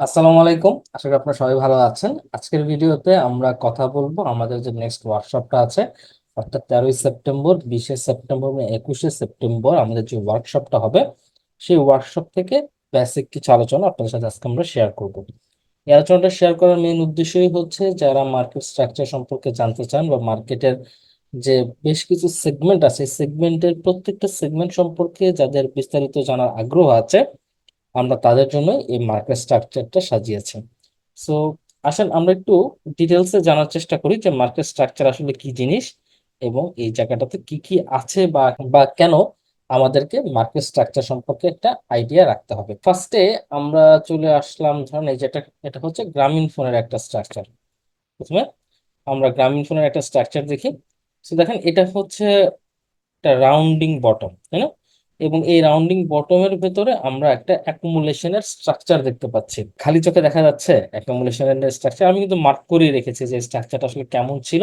আসসালামু আলাইকুম। আশা করি আপনারা সবাই ভালো আছেন। আজকের ভিডিওতে আমরা কথা বলব আমাদের যে নেক্সট ওয়ার্কশপটা আছে, অর্থাৎ তেরোই সেপ্টেম্বর, বিশে সেপ্টেম্বর এবং একুশে সেপ্টেম্বর আমাদের যে ওয়ার্কশপটা হবে, সেই ওয়ার্কশপ থেকে বেসিক কিছু আলোচনা আপনাদের সাথে আজকে আমরা শেয়ার করব। এই আলোচনাটা শেয়ার করার মেইন উদ্দেশ্যই হচ্ছে যারা মার্কেট স্ট্রাকচার সম্পর্কে জানতে চান বা মার্কেটের যে বেশ কিছু সেগমেন্ট আছে সেগমেন্টের প্রত্যেকটা সেগমেন্ট সম্পর্কে যাদের বিস্তারিত জানার আগ্রহ আছে আমরা তাদের জন্য এই মার্কেট স্ট্রাকচারটা সাজিয়েছি। সো আসেন আমরা একটু ডিটেলসে জানার চেষ্টা করি যে মার্কেট স্ট্রাকচার আসলে কি জিনিস এবং এই জায়গাটাতে কি কি আছে বা বা কেন আমাদেরকে মার্কেট স্ট্রাকচার সম্পর্কে একটা আইডিয়া রাখতে হবে। ফার্স্টে আমরা চলে আসলাম, ধরেন এই যেটা এটা হচ্ছে গ্রামীণ ফোনের একটা স্ট্রাকচার প্রথমে আমরা গ্রামীণ ফোনের একটা স্ট্রাকচার দেখি। তো দেখেন এটা হচ্ছে একটা রাউন্ডিং বটম তাই না? এবং এই রাউন্ডিং বটমের ভেতরে আমরা একটা অ্যাকুমুলেশনের স্ট্রাকচার দেখতে পাচ্ছি। খালি চোখে দেখা যাচ্ছে অ্যাকুমুলেশনের স্ট্রাকচার আমি কিন্তু মার্ক করিয়ে রেখেছি যে স্ট্রাকচারটা আসলে কেমন ছিল।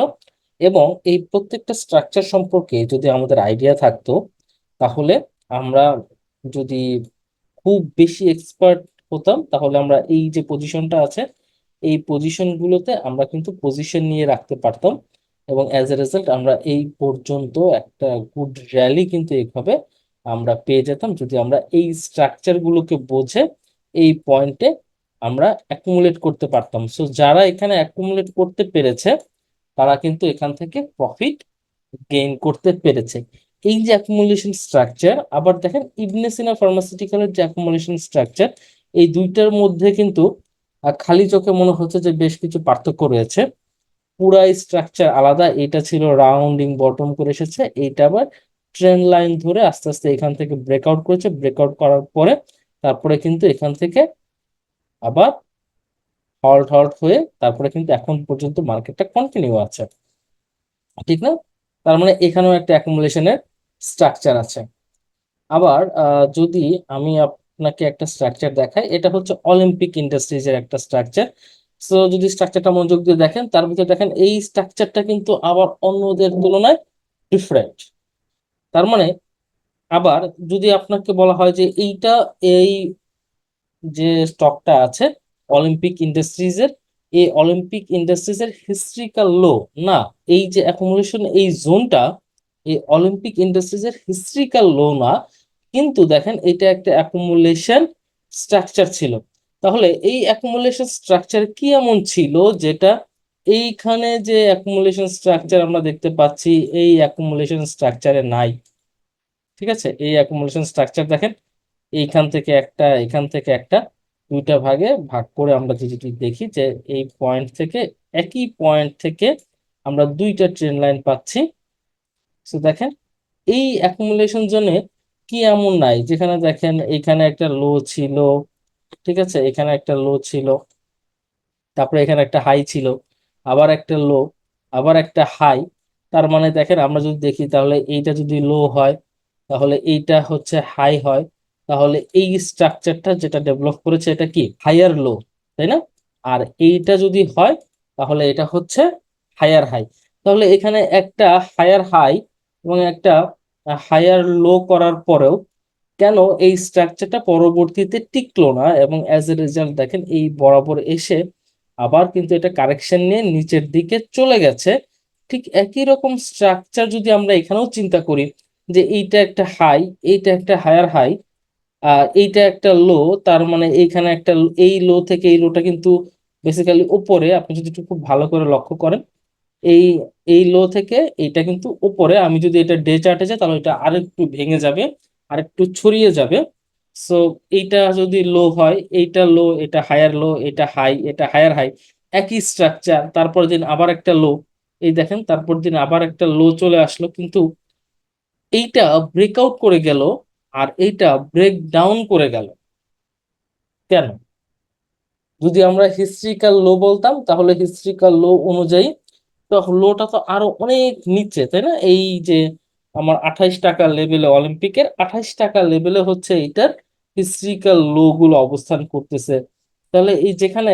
এবং এই প্রত্যেকটা স্ট্রাকচার সম্পর্কে যদি আমাদের আইডিয়া থাকতো, তাহলে আমরা যদি খুব বেশি এক্সপার্ট হতাম, তাহলে আমরা এই যে পজিশনটা আছে, এই পজিশনগুলোতে আমরা কিন্তু পজিশন নিয়ে রাখতে পারতাম। এবং অ্যাজ এ রেজাল্ট আমরা এই পর্যন্ত একটা গুড র্যালি কিন্তু এইভাবে আমরা পেয়ে যেতাম যদি আমরা এই স্ট্রাকচারগুলোকে বোঝে, এই পয়েন্টে আমরা অ্যাকুমুলেট করতে পারতাম। সো যারা এখানে অ্যাকুমুলেট করতে পেরেছে, তারা কিন্তু এখান থেকে প্রফিট গেইন করতে পেরেছে। এই যে অ্যাকুমুলেশন স্ট্রাকচার আবার দেখেন ইবনে সিনা ফার্মাসিউটিক্যালের যে অ্যাকুমুলেশন স্ট্রাকচার এই দুইটার মধ্যে কিন্তু খালি চোখে মনে হচ্ছে যে বেশ কিছু পার্থক্য রয়েছে। পুরা স্ট্রাকচার আলাদা, এটা ছিল রাউন্ডিং বটম করে এসেছে, এইটা আবার ট্রেন্ড লাইন ধরে আস্তে আস্তে এখান থেকে ব্রেকআউট করেছে। ব্রেকআউট করার পরে তারপরে কিন্তু এখান থেকে আবার হল্ট হল্ট হয়ে তারপরে কিন্তু এখন পর্যন্ত মার্কেটটা কন্টিনিউ আছে। ঠিক না? তার মানে এখানেও একটা অ্যাকুমুলেশনের স্ট্রাকচার আছে। আবার যদি আমি আপনাকে একটা স্ট্রাকচার দেখাই, এটা হচ্ছে অলিম্পিক ইন্ডাস্ট্রিজের একটা স্ট্রাকচার সো যদি স্ট্রাকচারটা মনোযোগ দিয়ে দেখেন, তার ভিতরে দেখেন এই স্ট্রাকচারটা কিন্তু আবার অন্যদের তুলনায় ডিফারেন্ট তার মানে আবার যদি আপনাকে বলা হয় যে এইটা এই যে স্টকটা আছে অলিম্পিক ইন্ডাস্ট্রিজের এই অলিম্পিক ইন্ডাস্ট্রিজের হিস্ট্রিক্যাল লো না, এই যে অ্যাকুমুলেশন এই জোনটা এই অলিম্পিক ইন্ডাস্ট্রিজের হিস্ট্রিক্যাল লো না, কিন্তু দেখেন এটা একটা অ্যাকুমুলেশন স্ট্রাকচার ছিল। তাহলে এই অ্যাকুমুলেশন স্ট্রাকচার কি এমন ছিল যেটা এইখানে যে অ্যাকুমুলেশন স্ট্রাকচার আমরা দেখতে পাচ্ছি, এই অ্যাকুমুলেশন স্ট্রাকচারে নাই। ঠিক আছে? এই অ্যাকুমুলেশন স্ট্রাকচার দেখেন, এইখান থেকে একটা এখান থেকে একটা, দুইটা ভাগে ভাগ করে আমরা যদি দেখি যে এই পয়েন্ট থেকে, একই পয়েন্ট থেকে আমরা দুইটা ট্রেন লাইন পাচ্ছি। তো দেখেন, এই অ্যাকুমুলেশন জোনে কি এমন নাই? যেখানে দেখেন এখানে একটা লো ছিল। ঠিক আছে? এখানে একটা লো ছিল। তারপরে এখানে একটা হাই ছিল। আবার একটা লো আবার একটা হাই তার মানে দেখেন আমরা যদি দেখি তাহলে এইটা যদি লো হয়, তাহলে এইটা হচ্ছে হাই হয়, তাহলে এই স্ট্রাকচারটা যেটা ডেভেলপ করেছে এটা কি? হায়ার লো তাই না? আর এইটা যদি হয়, তাহলে এটা হচ্ছে হায়ার হাই তাহলে এখানে একটা হায়ার হাই এবং একটা হায়ার লো করার পরেও কেন এই স্ট্রাকচারটা পরবর্তীতে টিকলো না? এবং অ্যাজ এ রেজাল্ট দেখেন এই বরাবর এসে আবার কিন্তু এটা কারেকশন নিয়ে নিচের দিকে চলে গেছে। ঠিক একই রকম স্ট্রাকচার যদি আমরা এখানেও চিন্তা করি যে এইটা একটা হাই এইটা একটা হায়ার হাই আর এইটা একটা লো তার মানে এইখানে একটা এই লো থেকে এই লোটা কিন্তু বেসিক্যালি উপরে আপনি যদি একটু খুব ভালো করে লক্ষ্য করেন, এই এই লো থেকে এইটা কিন্তু উপরে আমি যদি এটা ডে চার্টে যাই তাহলে এটা আরেকটু ভেঙে যাবে, আরেকটু ছড়িয়ে যাবে। সো এইটা যদি লো হয়, এইটা লো এটা হায়ার লো এটা হাই এটা হায়ার হাই একই স্ট্রাকচার তারপর দিন আবার একটা লো এই দেখেন তারপর দিন আবার একটা লো চলে আসলো, কিন্তু এইটা ব্রেকআউট করে গেল আর এইটা ব্রেক ডাউন করে গেল। কেন? যদি আমরা হিস্ট্রিক্যাল লো বলতাম, তাহলে হিস্ট্রিক্যাল লো অনুযায়ী, তো লোটা তো আরও অনেক নিচে, তাই না? এই যে আমার আঠাইশ টাকা লেভেলে অলিম্পিকের আঠাইশ টাকা লেভেলে হচ্ছে এইটার হিস্ট্রিক্যাল লো গুলো অবস্থান করতেছে। তাহলে এই যেখানে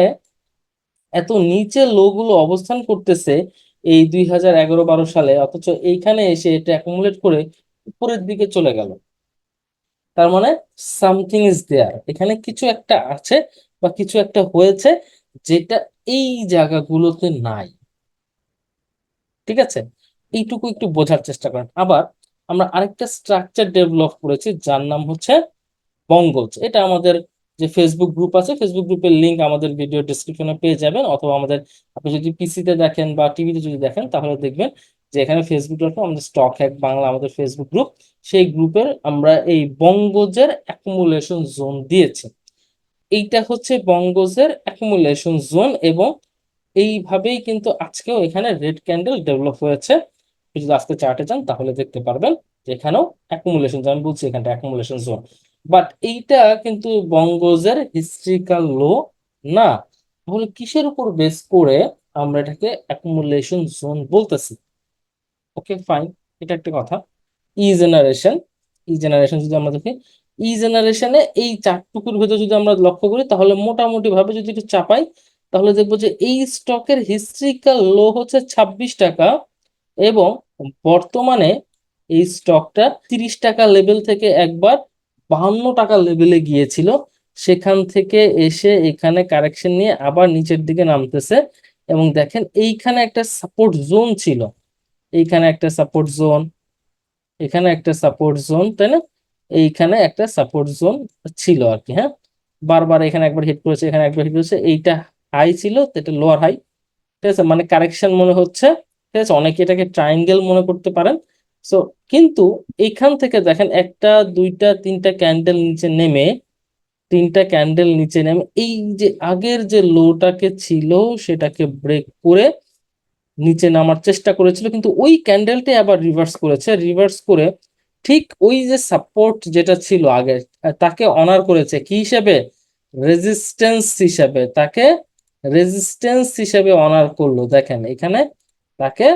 এত নিচে লো গুলো অবস্থান করতেছে এই দুই হাজার এগারো বারো সালে, অথচ এইখানে এসে এটা অ্যাকুমুলেট করে উপরের দিকে চলে গেল। তার মানে সামথিং ইজ দেয়ার এখানে কিছু একটা আছে বা কিছু একটা হয়েছে যেটা এই জায়গাগুলোতে নাই। ঠিক আছে? এইটুকু একটু বোঝার চেষ্টা করেন। আবার আমরা আরেকটা স্ট্রাকচার ডেভেলপ করেছি, যার নাম হচ্ছে বঙ্গজ এটা আমাদের যে ফেসবুক গ্রুপ আছে ফেসবুক গ্রুপের লিংক আমাদের ভিডিও ডিসক্রিপশনে পেয়ে যাবেন, অথবা আমাদের আপনি যদি পিসিতে দেখেন বা টিভিতে যদি দেখেন, তাহলে দেখবেন যে এখানে ফেসবুক ডট আমাদের স্টক হ্যাক বাংলা আমাদের ফেসবুক গ্রুপ সেই গ্রুপের আমরা এই বঙ্গজের অ্যাকুমুলেশন জোন দিয়েছি। এইটা হচ্ছে বঙ্গজের অ্যাকুমুলেশন জোন এবং এইভাবেই কিন্তু আজকেও এখানে রেড ক্যান্ডেল ডেভেলপ হয়েছে। আপনি যদি আজকে চার্টে যান, তাহলে দেখতে পারবেন যে এখানেও অ্যাকুমুলেশন জোন বলছি এখানটা অ্যাকুমুলেশন জোন বাট এইটা কিন্তু বঙ্গজের হিস্ট্রিক্যাল লো না। তাহলে কিসের উপর বেস করে আমরা এটাকে অ্যাকুমুলেশন জোন বলতেছি? ওকে ফাইন এটা একটা কথা। ই জেনারেশন ই জেনারেশন যদি আমরা দেখি ই জেনারেশনে এই চারটুকুর ভেতর যদি আমরা লক্ষ্য করি, তাহলে মোটামুটি ভাবে যদি একটু চাপাই, তাহলে দেখব যে এই স্টকের হিস্ট্রিক্যাল লো হচ্ছে ছাব্বিশ টাকা এবং বর্তমানে এই স্টকটা তিরিশ টাকা লেভেল থেকে একবার বাহান্ন টাকা লেভেলে গিয়েছিল। সেখান থেকে এসে এখানে কারেকশন নিয়ে আবার নিচের দিকে নামতেছে এবং দেখেন এইখানে একটা সাপোর্ট জোন ছিল। এইখানে একটা সাপোর্ট জোন এখানে একটা সাপোর্ট জোন তাই না? এইখানে একটা সাপোর্ট জোন ছিল আর কি হ্যাঁ? বারবার এখানে একবার হিট করেছে, এখানে একবার হিট করেছে, এইটা হাই ছিল এটা লোয়ার হাই ঠিক আছে? মানে কারেকশন মনে হচ্ছে ঠিক আছে? অনেকে এটাকে ট্রায়াঙ্গেল মনে করতে পারেন। সো কিন্তু এখান থেকে দেখেন একটা, দুইটা, তিনটা ক্যান্ডেল নিচে নেমে, তিনটা ক্যান্ডেল নিচে নেমে, এই যে আগের যে লোটাকে ছিল সেটাকে ব্রেক করে নিচে নামার চেষ্টা করেছিল, কিন্তু ওই ক্যান্ডেলটাই আবার রিভার্স করেছে। রিভার্স করে ঠিক ওই যে সাপোর্ট যেটা ছিল আগে, তাকে অনার করেছে কি হিসেবে? রেজিস্ট্যান্স হিসাবে। তাকে রেজিস্ট্যান্স হিসেবে অনার করল। দেখেন, এখানে তাকে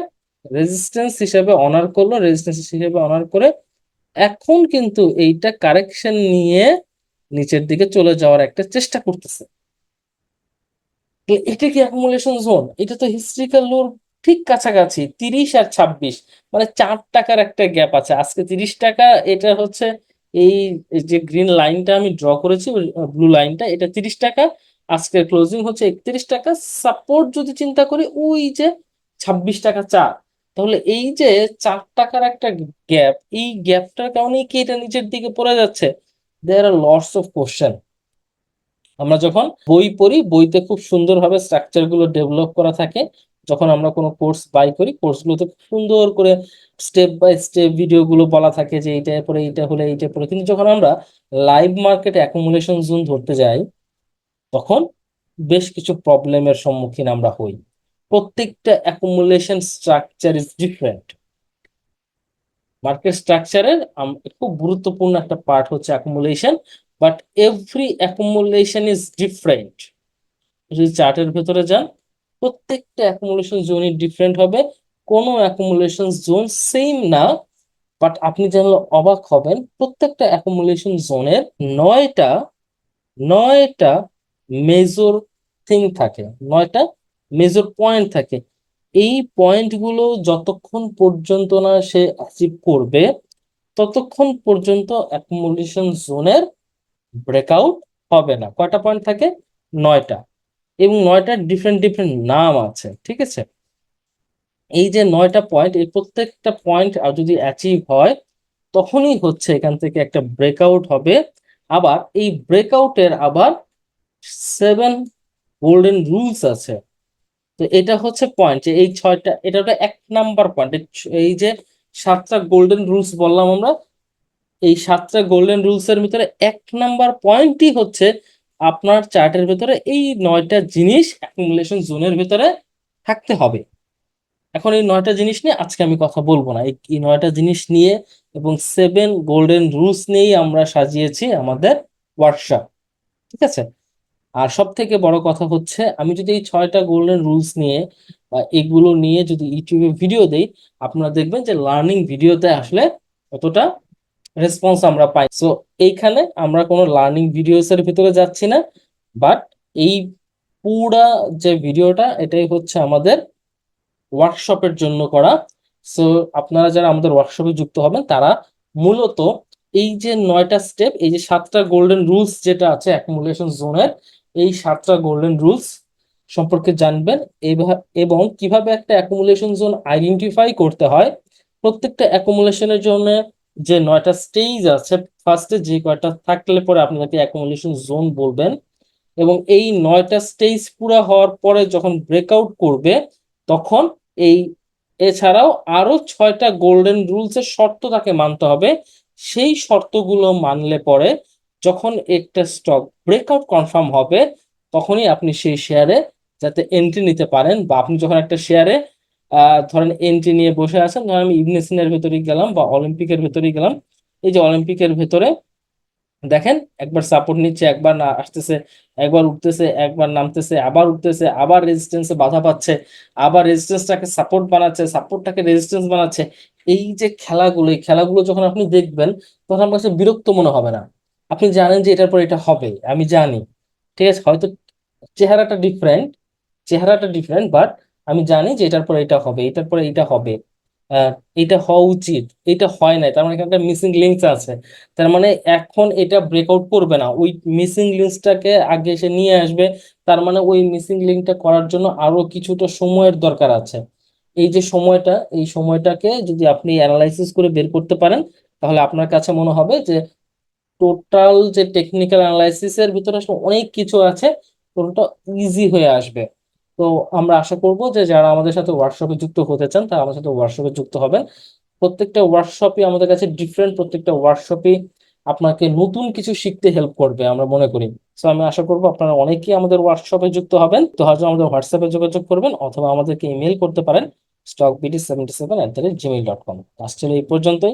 রেজিস্ট্যান্স হিসেবে অনার করল রেজিস্ট্যান্স হিসেবে অনার করে এখন কিন্তু এইটা কারেকশন নিয়ে নিচের দিকে চলে যাওয়ার একটা চেষ্টা করতেছে। এটা কি অ্যাকুমুলেশন জোন এটা তো হিস্ট্রিক্যাল লোর ঠিক কাছাকাছি, তিরিশ আর ছাব্বিশ মানে চার টাকার একটা গ্যাপ আছে। আজকে তিরিশ টাকা, এটা হচ্ছে এই যে গ্রিন লাইনটা আমি ড্র করেছি ব্লু লাইনটা এটা তিরিশ টাকা, আজকের ক্লোজিং হচ্ছে একত্রিশ টাকা। সাপোর্ট যদি চিন্তা করি, ওই যে ছাব্বিশ টাকা চার। তাহলে এই যে চার টাকার একটা গ্যাপ এই গ্যাপটার কারণেই কি এটা নিচের দিকে পড়ে যাচ্ছে? There are lots of question আমরা যখন বই পড়ি, বইতে খুব সুন্দরভাবে স্ট্রাকচারগুলো ডেভেলপ করা থাকে। যখন আমরা কোনো কোর্স বাই করি কোর্সগুলোতে খুব সুন্দর করে স্টেপ বাই স্টেপ ভিডিও গুলো বলা থাকে যে এইটা পরে এইটা হলে এইটা পরে কিন্তু যখন আমরা লাইভ মার্কেটে অ্যাকুমুলেশন জোন ধরতে যাই, তখন বেশ কিছু প্রবলেমের সম্মুখীন আমরা হই। প্রত্যেকটা accumulation structure is different market স্ট্রাকচারের খুব গুরুত্বপূর্ণ একটা পার্ট হচ্ছে accumulation but every accumulation is different যদি চার্টের ভেতরে যান, প্রত্যেকটা অ্যাকুমুলেশন জোনই ডিফারেন্ট হবে, কোনো অ্যাকুমুলেশন জোন সেম না বাট আপনি জানলে অবাক হবেন, প্রত্যেকটা অ্যাকুমুলেশন জোনের নয়টা নয়টা মেজর থিং থাকে, নয়টা মেজর পয়েন্ট থাকে। এই পয়েন্টগুলো যতক্ষণ পর্যন্ত না সে অ্যাচিভ করবে, ততক্ষণ পর্যন্ত অ্যাকুমুলেশন জোনের ব্রেকআউট হবে না। কয়টা পয়েন্ট থাকে? নয়টা। এবং নয়টা ডিফারেন্ট ডিফারেন্ট নাম আছে, ঠিক আছে? এই যে নয়টা পয়েন্ট এই প্রত্যেকটা পয়েন্ট আর যদি অ্যাচিভ হয়, তখনই হচ্ছে এখান থেকে একটা ব্রেকআউট হবে। আবার এই ব্রেকআউটের আবার সেভেন গোল্ডেন রুলস আছে। তো এটা হচ্ছে পয়েন্ট যে এই ছয়টা, এটা হলো এক নাম্বার পয়েন্ট এই যে সাতটা গোল্ডেন রুলস বললাম আমরা, এই সাতটা গোল্ডেন রুলস এর ভিতরে এক নাম্বার পয়েন্টই হচ্ছে আপনার চার্টের ভিতরে এই নয়টা জিনিস অ্যাকুমুলেশন জোনের ভিতরে থাকতে হবে। এখন এই নয়টা জিনিস নিয়ে আজকে আমি কথা বলব না। এই নয়টা জিনিস নিয়ে এবং সেভেন গোল্ডেন রুলস নিয়েই আমরা সাজিয়েছি আমাদের ওয়ার্কশপ ঠিক আছে? আর সব থেকে বড় কথা হচ্ছে, আমি যদি এই ছয়টা গোল্ডেন রুলস নিয়ে বা এগুলো নিয়ে যদি ইউটিউবে ভিডিও দেই, আপনারা দেখবেন যে লার্নিং ভিডিওতে আসলে অতটা রেসপন্স আমরা পাই। সো এইখানে আমরা কোনো লার্নিং ভিডিওস এর ভিতরে যাচ্ছি না বাট এই পুরা যে ভিডিওটা এটাই হচ্ছে আমাদের ওয়ার্কশপের জন্য করা। সো আপনারা যারা আমাদের ওয়ার্কশপে যুক্ত হবেন, তারা মূলত এই যে নয়টা স্টেপ এই যে সাতটা গোল্ডেন রুলস যেটা আছে অ্যাকুমুলেশন জোনের এই সাতটা গোল্ডেন রুলস সম্পর্কে জানবেন এবং কীভাবে একটা অ্যাকুমুলেশন জোন আইডেন্টিফাই করতে হয়। প্রত্যেকটা অ্যাকুমুলেশনের জন্য যে নয়টা স্টেজ আছে ফার্স্টে যে কয়টা থাকলে পরে আপনাকে অ্যাকুমুলেশন জোন বলবেন। এবং এই নয়টা স্টেজ পুরো হওয়ার পরে যখন ব্রেকআউট করবে, তখন এই এছাড়াও আরও ছয়টা গোল্ডেন রুলসের শর্ত তাকে মানতে হবে। সেই শর্তগুলো মানলে পরে যখন একটা স্টক ব্রেকআউট কনফার্ম হবে, তখনই আপনি সেই শেয়ারে যাতে এন্ট্রি নিতে পারেন বা আপনি যখন একটা শেয়ারে ধরেন এন্ট্রি নিয়ে বসে আছেন, ধরেন আমি ইগনিশনের ভেতরে গেলাম বা অলিম্পিকের ভেতরে গেলাম, এই যে অলিম্পিকের ভেতরে, দেখেন একবার সাপোর্ট নিচ্ছে, একবার না, আসতেছে, একবার উঠতেছে, একবার নামতেছে, আবার উঠতেছে, আবার রেজিস্ট্যান্সে বাধা পাচ্ছে, আবার রেজিস্ট্যান্সটাকে সাপোর্ট বানাচ্ছে সাপোর্টটাকে রেজিস্ট্যান্স বানাচ্ছে, এই যে খেলাগুলো, এই খেলাগুলো যখন আপনি দেখবেন, তখন আপনার কাছে বিরক্ত মনে হবে না। আপনি জানেন যে এটার পর এটা হবে, আমি জানি। ঠিক আছে, হয়তো চেহারাটা ডিফারেন্ট চেহারাটা ডিফারেন্ট বাট আমি জানি যে এটার পর এটা হবে, এটার পরে এটা হবে। এটা হওয়া উচিত, এটা হয় নাই, তার মানে এখানে একটা মিসিং লিঙ্কস আছে। তার মানে এখন এটা ব্রেকআউট করবে না, ওই মিসিং লিঙ্কসটাকে আগে এসে নিয়ে আসবে, তার মানে ওই মিসিং লিঙ্কটা করার জন্য আরও কিছুটা সময়ের দরকার আছে। এই যে সময়টা, এই সময়টাকে যদি আপনি অ্যানালাইসিস করে বের করতে পারেন, তাহলে আপনার কাছে মনে হবে যে টোটাল যে টেকনিক্যাল অ্যানালাইসিসের ভিতরে আসলে অনেক কিছু আছে, পুরোটা ইজি হয়ে আসবে। তো আমরা আশা করব যে যারা আমাদের সাথে ওয়ার্কশপে যুক্ত হতে চান, তারা আমাদের সাথে ওয়ার্কশপে যুক্ত হবেন। প্রত্যেকটা ওয়ার্কশপই আমাদের কাছে ডিফারেন্ট প্রত্যেকটা ওয়ার্কশপই আপনাকে নতুন কিছু শিখতে হেল্প করবে, আমরা মনে করি। সো আমি আশা করব আপনারা অনেকেই আমাদের ওয়ার্কশপে যুক্ত হবেন। তো হয়তো আমাদের হোয়াটসঅ্যাপে যোগাযোগ করবেন অথবা আমাদেরকে ইমেল করতে পারেন stock BD seventy seven at the rate Gmail dot com এই পর্যন্তই।